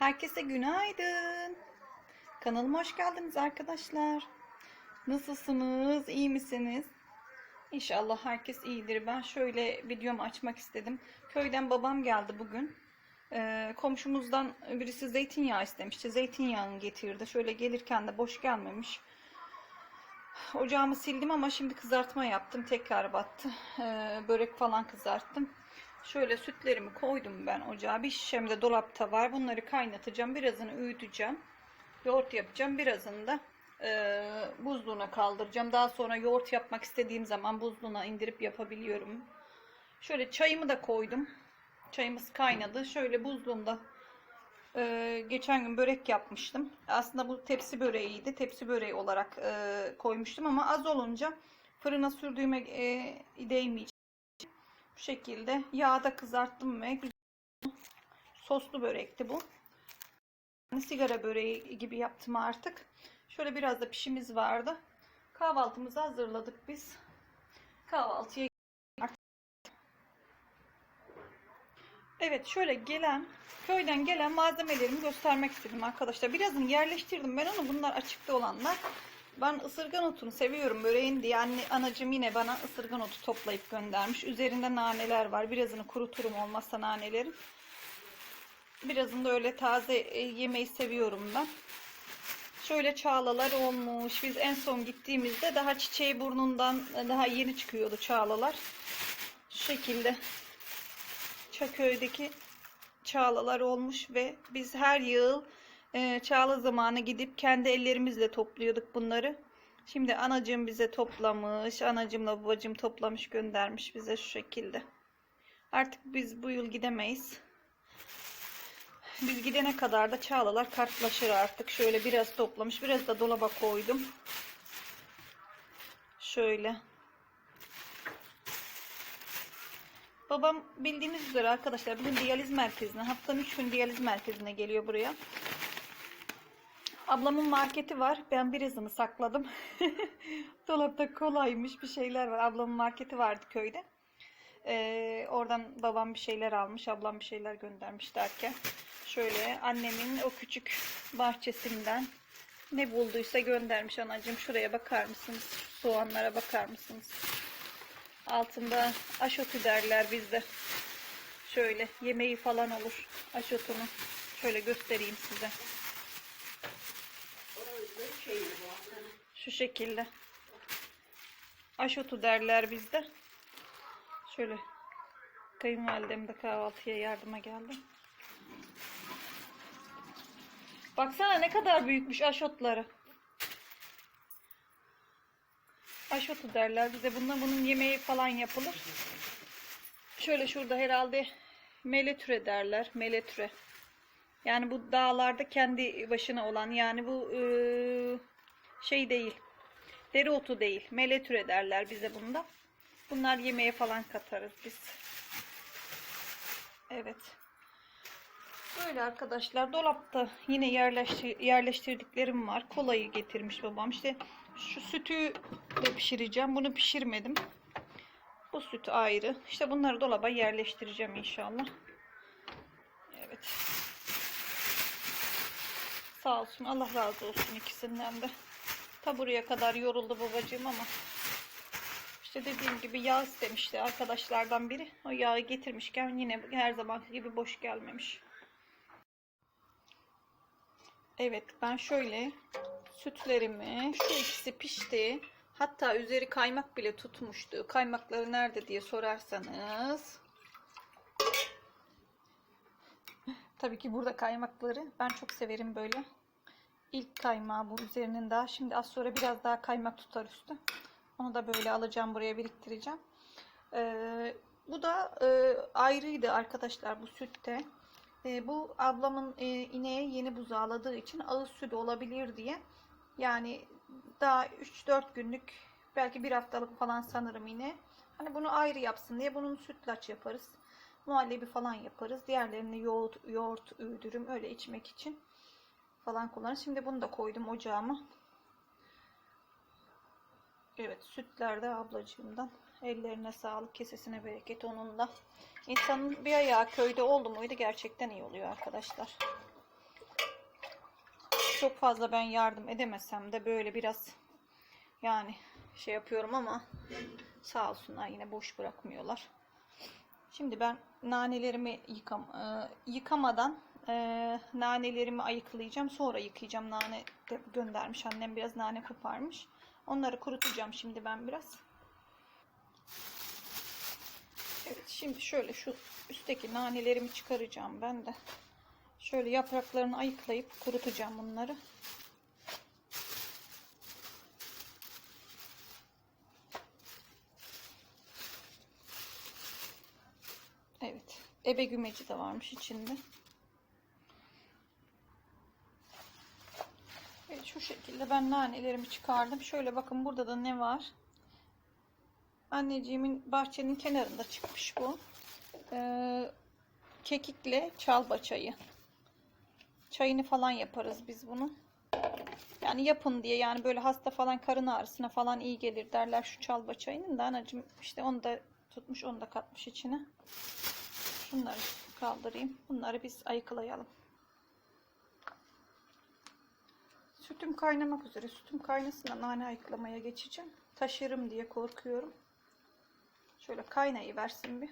Herkese günaydın. Kanalıma hoş geldiniz arkadaşlar. Nasılsınız? İyi misiniz? İnşallah herkes iyidir. Ben şöyle videomu açmak istedim. Köyden babam geldi bugün. Ee, komşumuzdan birisi zeytinyağı istemişti. Zeytinyağını getirdi. Şöyle gelirken de boş gelmemiş. Ocağımı sildim ama şimdi kızartma yaptım. Tekrar battı. Ee, börek falan kızarttım. Şöyle sütlerimi koydum ben ocağa. Bir şişem de dolapta var. Bunları kaynatacağım. Birazını öğüteceğim. Yoğurt yapacağım. Birazını da e, buzluğuna kaldıracağım. Daha sonra yoğurt yapmak istediğim zaman buzluğuna indirip yapabiliyorum. Şöyle çayımı da koydum. Çayımız kaynadı. Şöyle buzluğumda e, geçen gün börek yapmıştım. Aslında bu tepsi böreğiydi. Tepsi böreği olarak e, koymuştum ama az olunca fırına sürdüğüme e, değmeyecek. Bu şekilde yağda kızarttım ve soslu börekti bu. Yani sigara böreği gibi yaptım artık. Şöyle biraz da pişimiz vardı. Kahvaltımızı hazırladık biz. Kahvaltıya Evet şöyle gelen köyden gelen malzemelerimi göstermek istedim arkadaşlar. Birazını yerleştirdim ben onu. Bunlar açıkta olanlar. Ben ısırgan otunu seviyorum böreğin diye. Anne, anacım yine bana ısırgan otu toplayıp göndermiş. Üzerinde naneler var. Birazını kuruturum olmazsa nanelerin. Birazını da öyle taze e, yemeyi seviyorum ben. Şöyle çağlalar olmuş. Biz en son gittiğimizde daha çiçeği burnundan e, daha yeni çıkıyordu çağlalar. Şu şekilde Çaköy'deki çağlalar olmuş ve biz her yıl e, çağla zamanı gidip kendi ellerimizle topluyorduk bunları. Şimdi anacığım bize toplamış, anacımla babacığım toplamış göndermiş bize şu şekilde. Artık biz bu yıl gidemeyiz. Biz gidene kadar da çağlalar kartlaşır artık. Şöyle biraz toplamış, biraz da dolaba koydum. Şöyle. Babam bildiğiniz üzere arkadaşlar bizim diyaliz merkezine haftanın 3 gün diyaliz merkezine geliyor buraya. Ablamın marketi var. Ben birazını sakladım. Dolapta kolaymış bir şeyler var. Ablamın marketi vardı köyde. Ee, oradan babam bir şeyler almış. Ablam bir şeyler göndermiş derken. Şöyle annemin o küçük bahçesinden ne bulduysa göndermiş anacığım. Şuraya bakar mısınız? Soğanlara bakar mısınız? Altında aşotu derler bizde. Şöyle yemeği falan olur aşotunu. Şöyle göstereyim size. Şu şekilde. Aşotu derler bizde. Şöyle kayınvalidem de kahvaltıya yardıma geldi. Baksana ne kadar büyükmüş aşotları. Aşotu derler bize. Bunun, bunun yemeği falan yapılır. Şöyle şurada herhalde meletüre derler. Meletüre. Yani bu dağlarda kendi başına olan yani bu e, şey değil. Dereotu değil. Meletüre derler bize bunda. Bunlar yemeğe falan katarız biz. Evet. Böyle arkadaşlar dolapta yine yerleştir yerleştirdiklerim var. Kolayı getirmiş babam. İşte şu sütü de pişireceğim. Bunu pişirmedim. Bu süt ayrı. İşte bunları dolaba yerleştireceğim inşallah. Evet. Sağ olsun. Allah razı olsun ikisinden de. Ta buraya kadar yoruldu babacığım ama işte dediğim gibi yağ istemişti arkadaşlardan biri. O yağı getirmişken yine her zamanki gibi boş gelmemiş. Evet ben şöyle sütlerimi şu ikisi pişti. Hatta üzeri kaymak bile tutmuştu. Kaymakları nerede diye sorarsanız. Tabii ki burada kaymakları ben çok severim böyle. İlk kaymağı bu üzerinin daha. Şimdi az sonra biraz daha kaymak tutar üstü. Onu da böyle alacağım buraya biriktireceğim. Ee, bu da e, ayrıydı arkadaşlar bu sütte. E, bu ablamın e, ineğe yeni buzağladığı için ağız sütü olabilir diye. Yani daha 3-4 günlük belki bir haftalık falan sanırım yine. Hani bunu ayrı yapsın diye bunun sütlaç yaparız. Muhallebi falan yaparız. Diğerlerini yoğurt, yoğurt üydürüm öyle içmek için falan kullanırız. Şimdi bunu da koydum ocağıma. Evet sütler de ablacığımdan. Ellerine sağlık, kesesine bereket onun da. İnsanın bir ayağı köyde oldu muydu gerçekten iyi oluyor arkadaşlar. çok fazla ben yardım edemesem de böyle biraz yani şey yapıyorum ama sağ olsunlar yine boş bırakmıyorlar. Şimdi ben nanelerimi yıkam e, yıkamadan e, nanelerimi ayıklayacağım. Sonra yıkayacağım. Nane de göndermiş annem biraz nane koparmış. Onları kurutacağım şimdi ben biraz. Evet şimdi şöyle şu üstteki nanelerimi çıkaracağım ben de. Şöyle yapraklarını ayıklayıp kurutacağım bunları. Evet. Ebe gümeci de varmış içinde. Evet şu şekilde ben nanelerimi çıkardım. Şöyle bakın burada da ne var? Anneciğimin bahçenin kenarında çıkmış bu. Ee, kekikle çalba çayı. Çayını falan yaparız biz bunu. Yani yapın diye yani böyle hasta falan karın ağrısına falan iyi gelir derler şu çalba çayının da anacığım işte onu da tutmuş onu da katmış içine. Şunları kaldırayım. Bunları biz ayıklayalım. Sütüm kaynamak üzere. Sütüm kaynasın da nane ayıklamaya geçeceğim. Taşırım diye korkuyorum. Şöyle kaynayı versin bir.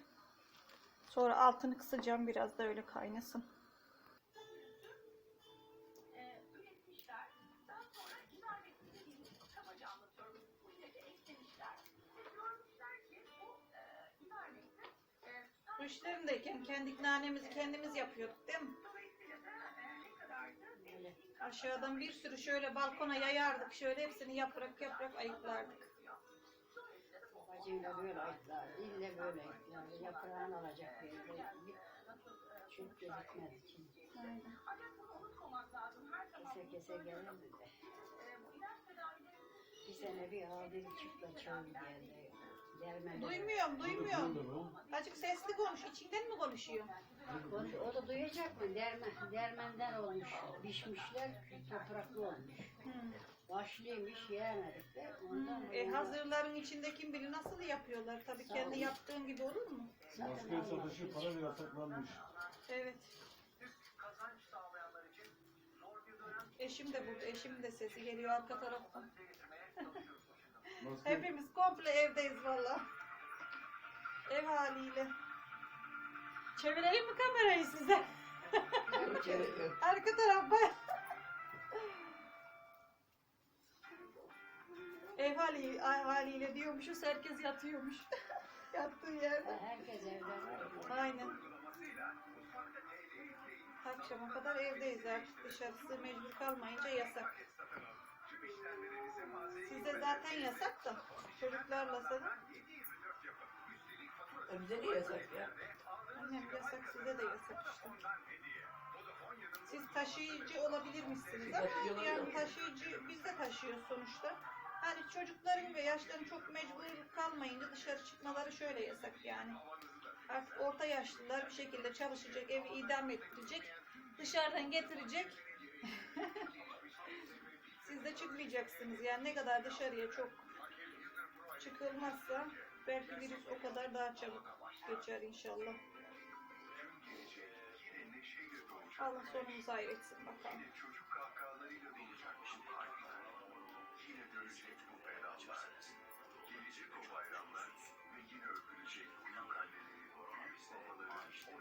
Sonra altını kısacağım biraz da öyle kaynasın. İşlerindeyken kendi nanemizi kendimiz yapıyorduk değil mi? Aşağıdan bir sürü şöyle balkona yayardık. Şöyle hepsini yaprak yaprak ayıklardık. Bacım da böyle ayıklar, ille böyle ayıklar. Yaprağını alacak böyle. Çok gözükmez için. Aynen. Kese kese gelirdi de. Bir sene bir adil çıkla çağır geldi. Duymuyorum, duymuyorum. Azıcık sesli konuş. İçinden mi konuşuyor? Konuş- O da duyacak mı? Dermen, dermenden olmuş. Pişmişler, topraklı olmuş. Hmm. Başlıymış, yemedik de. Ondan E, sonra- hazırların içinde kim bilir nasıl yapıyorlar. Tabii Sağ kendi olun. yaptığın gibi olur mu? Allah satışı para bile yasaklanmış. Evet. Eşim de burada. Eşimin de sesi geliyor arka taraftan. Maske, Hepimiz komple evdeyiz valla. Ev haliyle. Çevireyim mi kamerayı size? Arka tarafa. Ev hali, ay- haliyle diyormuşuz. Herkes yatıyormuş. Yattığı yerde. Herkes evde var. Aynen. Akşama kadar evdeyiz artık. Dışarısı mecbur kalmayınca yasak. Size zaten yasak da. Çocuklarla sana. Bize de yasak ya. Annem yasak size de yasak işte. Siz taşıyıcı olabilirmişsiniz ama yani taşıyıcı biz de taşıyoruz sonuçta. Hani çocukların ve yaşların çok mecbur kalmayınca dışarı çıkmaları şöyle yasak yani. Artık orta yaşlılar bir şekilde çalışacak, evi idam ettirecek, dışarıdan getirecek. Siz de çıkmayacaksınız yani ne kadar dışarıya çok çıkılmazsa belki virüs o kadar daha çabuk geçer inşallah. Allah sonumuzu hayretsin bakalım.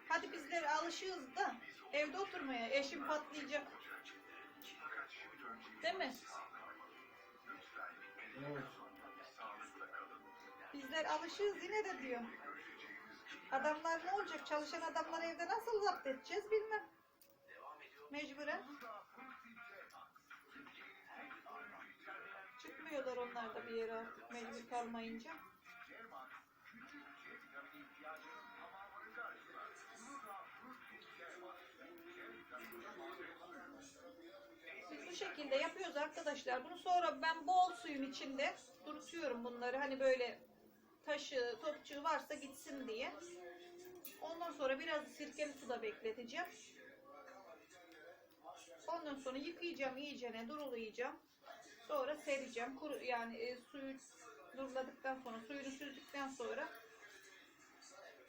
Hadi bizlere alışığız da evde oturmaya eşim patlayacak. Değil mi? evet. Bizler alışığız yine de diyor. Adamlar ne olacak? Çalışan adamları evde nasıl zapt edeceğiz bilmem. Mecburen. Çıkmıyorlar onlar da bir yere mecbur kalmayınca. Şekilde yapıyoruz arkadaşlar. Bunu sonra ben bol suyun içinde durutuyorum bunları. Hani böyle taşı, topçuğu varsa gitsin diye. Ondan sonra biraz sirkeli suda bekleteceğim. Ondan sonra yıkayacağım iyicene, durulayacağım. Sonra sereceğim. Kuru, yani e, suyu duruladıktan sonra, suyunu süzdükten sonra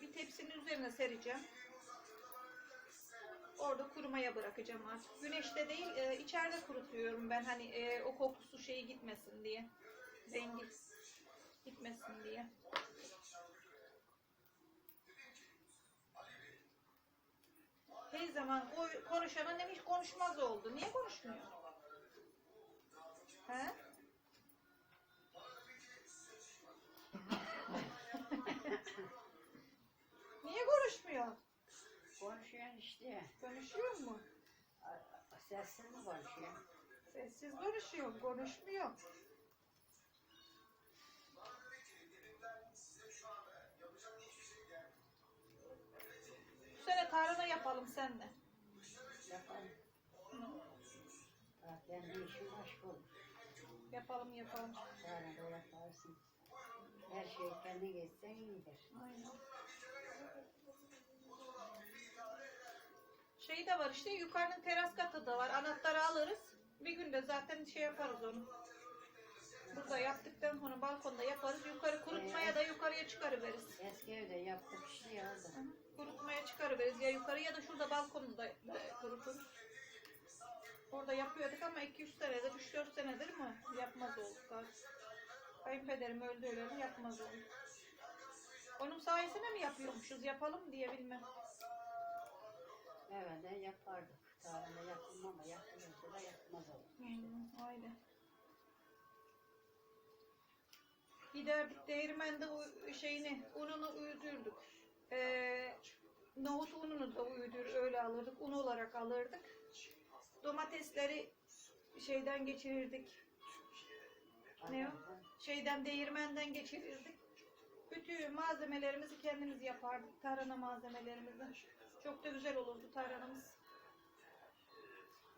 bir tepsinin üzerine sereceğim. Orada kurumaya bırakacağım artık. Güneşte değil e, içeride kurutuyorum ben hani e, o kokusu şeyi gitmesin diye. Rengi gitmesin diye. Her zaman konuşan hiç konuşmaz oldu. Niye konuşmuyor? He? Niye konuşmuyor? İşte. Konuşuyor mu? Sessiz mi konuşuyorsun? Sessiz konuşuyor, konuşmuyor. Bu sene tarhana yapalım seninle. Yapalım. Bak ben bir işim başka olur. Yapalım yapalım. Da yaparsın. Her şey kendi geçsen iyidir. Aynen. Şey de var işte yukarının teras katı da var. Anahtarı alırız. Bir günde zaten şey yaparız onu. Burada yaptıktan sonra balkonda yaparız. Yukarı kurutmaya da yukarıya çıkarıveririz. Eski evde yaptık işte ya da. Kurutmaya çıkarıveririz. Ya yukarı ya da şurada balkonda da kuruturuz. Orada yapıyorduk ama 2-3 senedir, 3-4 senedir mi yapmaz olduk artık. Kayınpederim öldü öyle yapmaz olduk. Onun sayesinde mi yapıyormuşuz yapalım diye bilmem. De yapardık. Tarihte yapılma ama yapılırsa da yapmaz olur. Hmm, aynen. Giderdik değirmende u- şeyini, ununu üzdürdük. Ee, nohut ununu da uydur öyle alırdık. Un olarak alırdık. Domatesleri şeyden geçirirdik. Ne o? Şeyden değirmenden geçirirdik. Bütün malzemelerimizi kendimiz yapardık. Tarhana malzemelerimizi. Çok da güzel olurdu tarhanamız.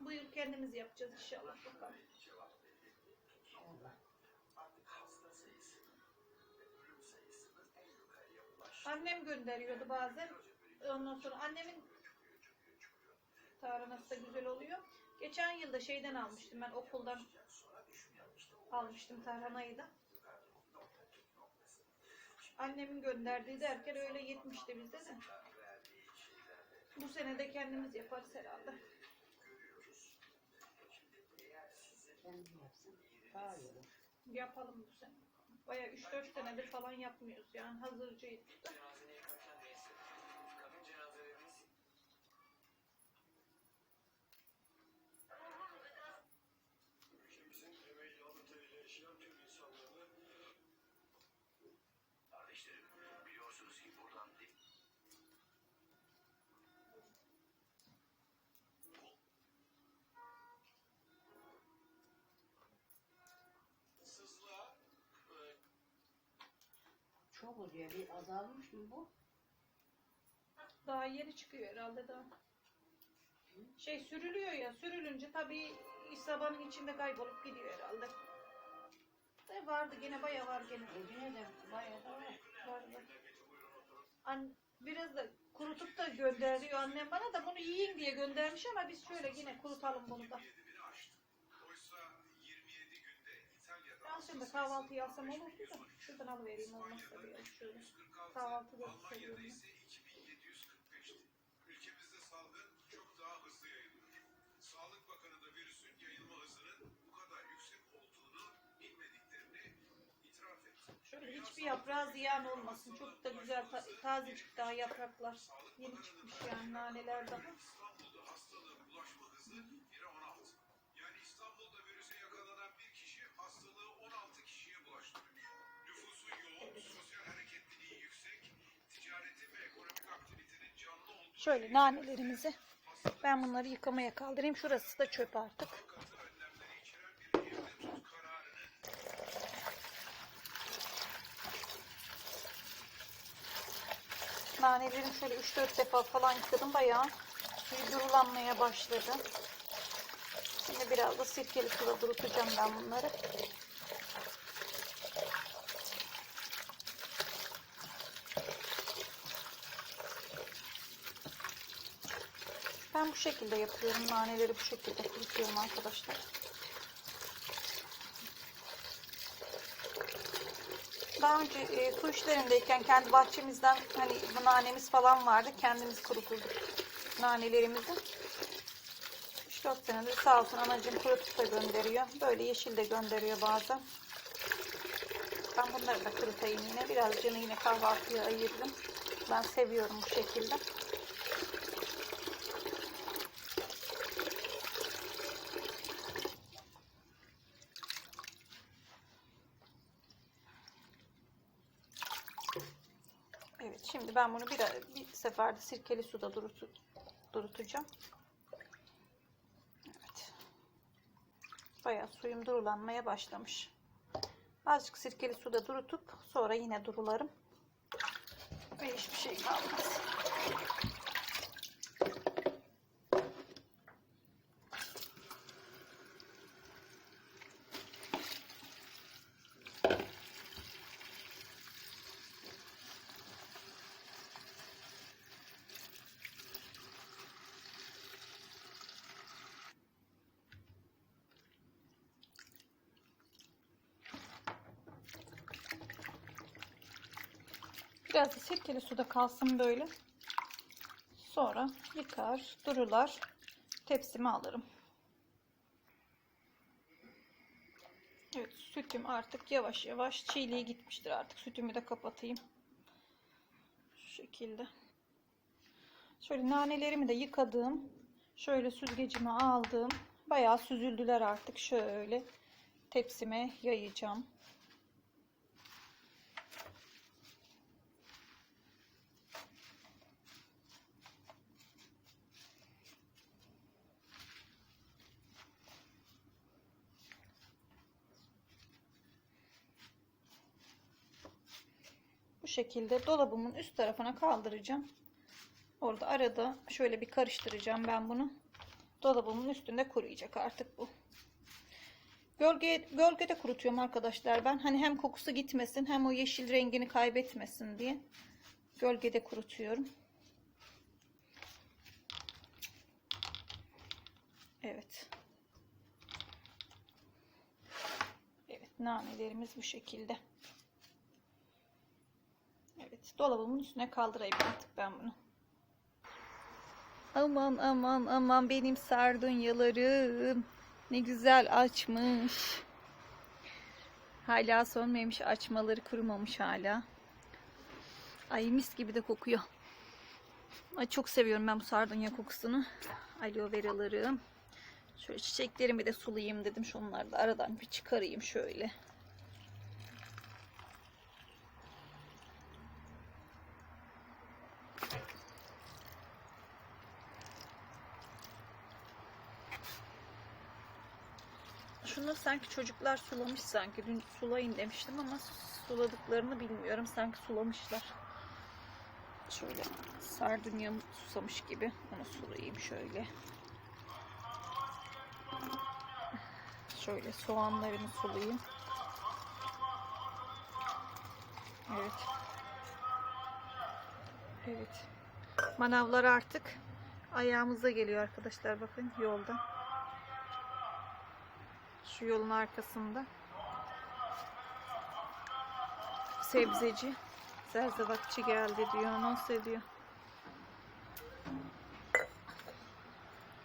Bu yıl kendimiz yapacağız inşallah bakalım. Annem gönderiyordu bazen. Ondan sonra annemin tarhanası da güzel oluyor. Geçen yılda şeyden almıştım ben okuldan almıştım tarhanayı da. Annemin gönderdiği derken öyle yetmişti bizde de. Bu sene de kendimiz yaparız herhalde. Kendi yapsın. Daha iyi. Yapalım bu sene. Baya 3-4 senedir falan yapmıyoruz yani hazırcıyız oluyor. Bir azalmış mı bu? Daha yeni çıkıyor herhalde daha. Şey sürülüyor ya sürülünce tabii sabanın içinde kaybolup gidiyor herhalde. De vardı gene bayağı var gene. Evine de bayağı da var. Var var. An, biraz da kurutup da gönderiyor annem bana da bunu yiyin diye göndermiş ama biz şöyle yine kurutalım bunu da. Ben şimdi kahvaltı yapsam olurdu da şuradan alıvereyim olmazsa bir şöyle. Kahvaltı da seviyorum. ise 2745'ti. Ülkemizde salgın çok daha hızlı yayılıyor. Sağlık Bakanı da virüsün yayılma hızının bu kadar yüksek olduğunu bilmediklerini itiraf etti. Şöyle hiçbir yaprağı ziyan olmasın. Çok da güzel ta- tazecik daha yapraklar. Yeni çıkmış yani naneler daha. İstanbul'da hastalığın bulaşma hızı Şöyle nanelerimizi ben bunları yıkamaya kaldırayım. Şurası da çöp artık. katı önlemleri içeren bir evde tut kararının Nanelerim şöyle 3-4 defa falan yıkadım. Bayağı durulanmaya başladı. Şimdi biraz da sirkeli suda durutacağım ben bunları. Ben bu şekilde yapıyorum. Naneleri bu şekilde kurutuyorum arkadaşlar. Daha önce e, su işlerindeyken kendi bahçemizden hani bu nanemiz falan vardı. Kendimiz kuruturduk. nanelerimizi. 3-4 senedir sağ olsun anacığım kurutup da gönderiyor. Böyle yeşil de gönderiyor bazen. Ben bunları da kurutayım yine. Birazcını yine kahvaltıya ayırdım. Ben seviyorum bu şekilde. Evet şimdi ben bunu bir, bir seferde sirkeli suda durutu, durutacağım. Evet. Bayağı suyum durulanmaya başlamış. Azıcık sirkeli suda durutup sonra yine durularım. Ve hiçbir şey kalmaz. Biraz da sirkeli suda kalsın böyle. Sonra yıkar, durular. Tepsime alırım. Evet sütüm artık yavaş yavaş çiğliğe gitmiştir artık. Sütümü de kapatayım. Şu şekilde. Şöyle nanelerimi de yıkadım. Şöyle süzgecime aldım. Bayağı süzüldüler artık. Şöyle tepsime yayacağım. Şekilde dolabımın üst tarafına kaldıracağım. Orada arada şöyle bir karıştıracağım ben bunu. Dolabımın üstünde kuruyacak artık bu. Gölge, gölgede kurutuyorum arkadaşlar ben. Hani hem kokusu gitmesin hem o yeşil rengini kaybetmesin diye. Gölgede kurutuyorum. Evet. Evet nanelerimiz bu şekilde. Evet, dolabımın üstüne kaldırayım artık ben bunu. Aman aman aman benim sardunyalarım. Ne güzel açmış. Hala sönmemiş açmaları kurumamış hala. Ay mis gibi de kokuyor. Ay çok seviyorum ben bu sardunya kokusunu. Aloe veralarım. Şöyle çiçeklerimi de sulayayım dedim. Şunları da aradan bir çıkarayım şöyle. Şunu sanki çocuklar sulamış sanki. Dün sulayın demiştim ama suladıklarını bilmiyorum. Sanki sulamışlar. Şöyle sardunya susamış gibi. Onu sulayayım şöyle. Şöyle soğanlarını sulayayım. Evet. Evet. Manavlar artık ayağımıza geliyor arkadaşlar. Bakın yolda. Şu yolun arkasında. Sebzeci. Zerzevatçı geldi diyor. Anons ediyor.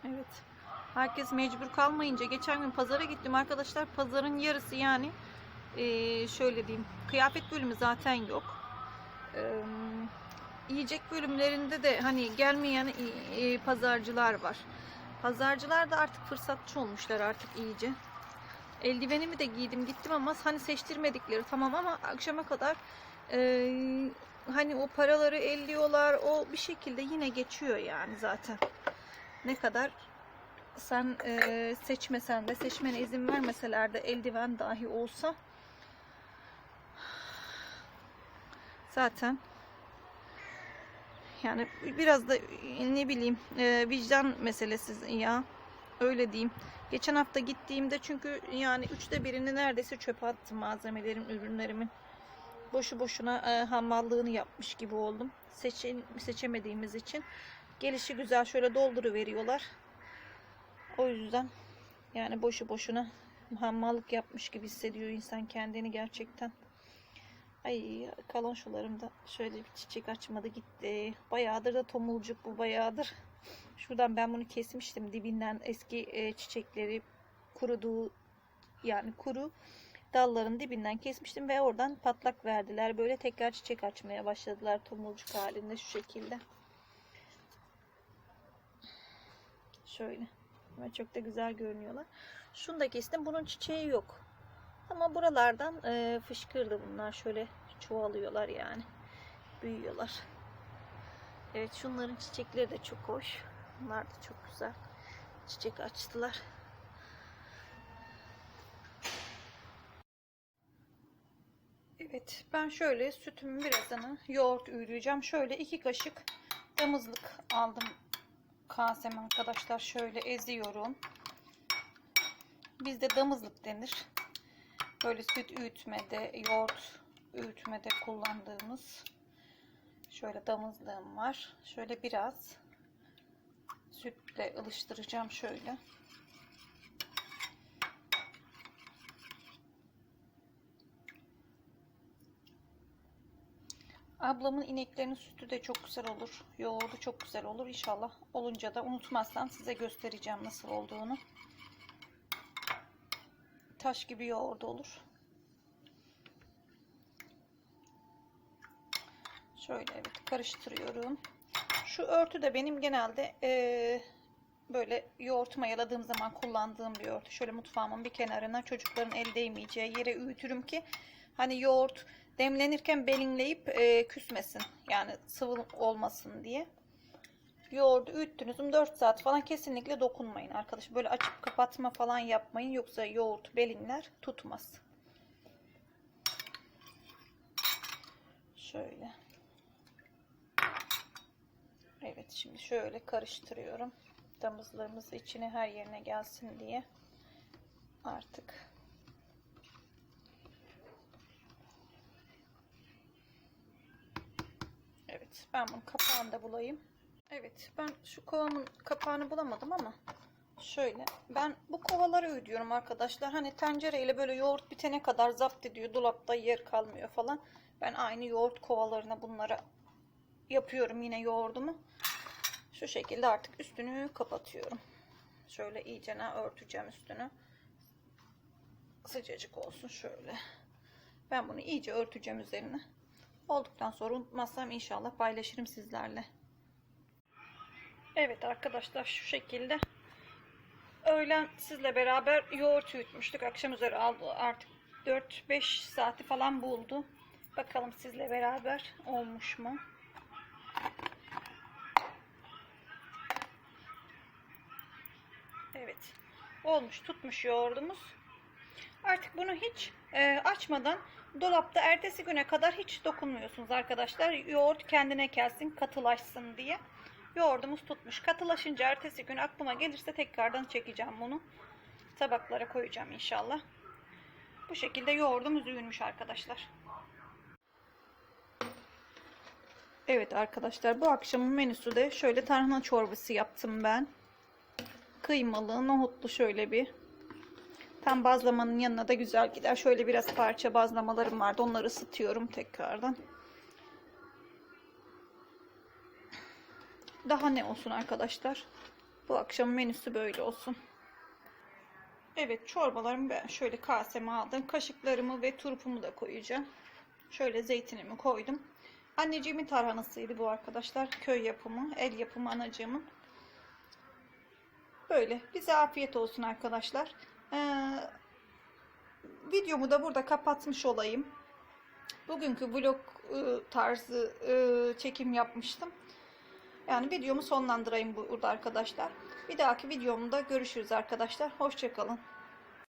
Evet. Herkes mecbur kalmayınca. Geçen gün pazara gittim arkadaşlar. Pazarın yarısı yani. eee, şöyle diyeyim. Kıyafet bölümü zaten yok. Eee, yiyecek bölümlerinde de hani gelmeyen eee, pazarcılar var. Pazarcılar da artık fırsatçı olmuşlar artık iyice. Eldivenimi de giydim gittim ama hani seçtirmedikleri tamam ama akşama kadar eee, hani o paraları elliyorlar o bir şekilde yine geçiyor yani zaten. Ne kadar sen eee, seçmesen de seçmene izin vermeseler de eldiven dahi olsa zaten yani biraz da ne bileyim eee, vicdan meselesi ya öyle diyeyim. Geçen hafta gittiğimde çünkü yani üçte birini neredeyse çöpe attım malzemelerin, ürünlerimin. Boşu boşuna e, hamallığını yapmış gibi oldum. Seçe, seçemediğimiz için. Gelişi güzel şöyle dolduru veriyorlar. O yüzden yani boşu boşuna hamallık yapmış gibi hissediyor insan kendini gerçekten. Ay kalonşolarım da şöyle bir çiçek açmadı gitti. Bayağıdır da tomulcuk bu bayağıdır. Şuradan ben bunu kesmiştim dibinden eski e, çiçekleri kuruduğu yani kuru dalların dibinden kesmiştim ve oradan patlak verdiler. Böyle tekrar çiçek açmaya başladılar tomurcuk halinde şu şekilde. Şöyle. Ve çok da güzel görünüyorlar. Şunu da kestim. Bunun çiçeği yok. Ama buralardan e, fışkırdı bunlar. Şöyle çoğalıyorlar yani. Büyüyorlar. Evet şunların çiçekleri de çok hoş. Bunlar da çok güzel. Çiçek açtılar. Evet ben şöyle sütümün birazını yoğurt üyüleyeceğim. Şöyle iki kaşık damızlık aldım kasem arkadaşlar. Şöyle eziyorum. Bizde damızlık denir. Böyle süt öğütmede, yoğurt öğütmede kullandığımız şöyle damızlığım var. Şöyle biraz sütle ılıştıracağım şöyle. Ablamın ineklerinin sütü de çok güzel olur. Yoğurdu çok güzel olur. İnşallah olunca da unutmazsam size göstereceğim nasıl olduğunu. Taş gibi yoğurdu olur. Şöyle evet karıştırıyorum. Şu örtü de benim genelde eee, böyle yoğurt mayaladığım zaman kullandığım bir örtü. Şöyle mutfağımın bir kenarına çocukların el değmeyeceği yere üyütürüm ki hani yoğurt demlenirken belinleyip eee, küsmesin. Yani sıvı olmasın diye. Yoğurdu üyüttünüz mü 4 saat falan kesinlikle dokunmayın arkadaşlar. Böyle açıp kapatma falan yapmayın. Yoksa yoğurt belinler tutmaz. Şöyle. Evet şimdi şöyle karıştırıyorum. Damızlarımız içine her yerine gelsin diye. Artık. Evet ben bunun kapağını da bulayım. Evet ben şu kovamın kapağını bulamadım ama şöyle ben bu kovaları ödüyorum arkadaşlar. Hani tencereyle böyle yoğurt bitene kadar zapt ediyor. Dolapta yer kalmıyor falan. Ben aynı yoğurt kovalarına bunlara yapıyorum yine yoğurdumu. Şu şekilde artık üstünü kapatıyorum. Şöyle iyicene örteceğim üstünü. Sıcacık olsun şöyle. Ben bunu iyice örteceğim üzerine. Olduktan sonra unutmazsam inşallah paylaşırım sizlerle. Evet arkadaşlar şu şekilde. Öğlen sizle beraber yoğurt öğütmüştük. Akşam üzeri aldı artık 4-5 saati falan buldu. Bakalım sizle beraber olmuş mu? Evet. Olmuş tutmuş yoğurdumuz. Artık bunu hiç e, açmadan dolapta ertesi güne kadar hiç dokunmuyorsunuz arkadaşlar. Yoğurt kendine gelsin, katılaşsın diye. Yoğurdumuz tutmuş. Katılaşınca ertesi gün aklıma gelirse tekrardan çekeceğim bunu. Tabaklara koyacağım inşallah. Bu şekilde yoğurdumuz ürünmüş arkadaşlar. Evet arkadaşlar bu akşamın menüsü de şöyle tarhana çorbası yaptım ben. Kıymalı, nohutlu şöyle bir. Tam bazlamanın yanına da güzel gider. Şöyle biraz parça bazlamalarım vardı. Onları ısıtıyorum tekrardan. Daha ne olsun arkadaşlar? Bu akşam menüsü böyle olsun. Evet çorbalarımı ben şöyle kaseme aldım. Kaşıklarımı ve turpumu da koyacağım. Şöyle zeytinimi koydum. Anneciğimin tarhanasıydı bu arkadaşlar. Köy yapımı, el yapımı anacığımın. Böyle bize afiyet olsun arkadaşlar. Ee, videomu da burada kapatmış olayım. Bugünkü vlog e, tarzı e, çekim yapmıştım. Yani videomu sonlandırayım burada arkadaşlar. Bir dahaki videomda görüşürüz arkadaşlar. Hoşçakalın.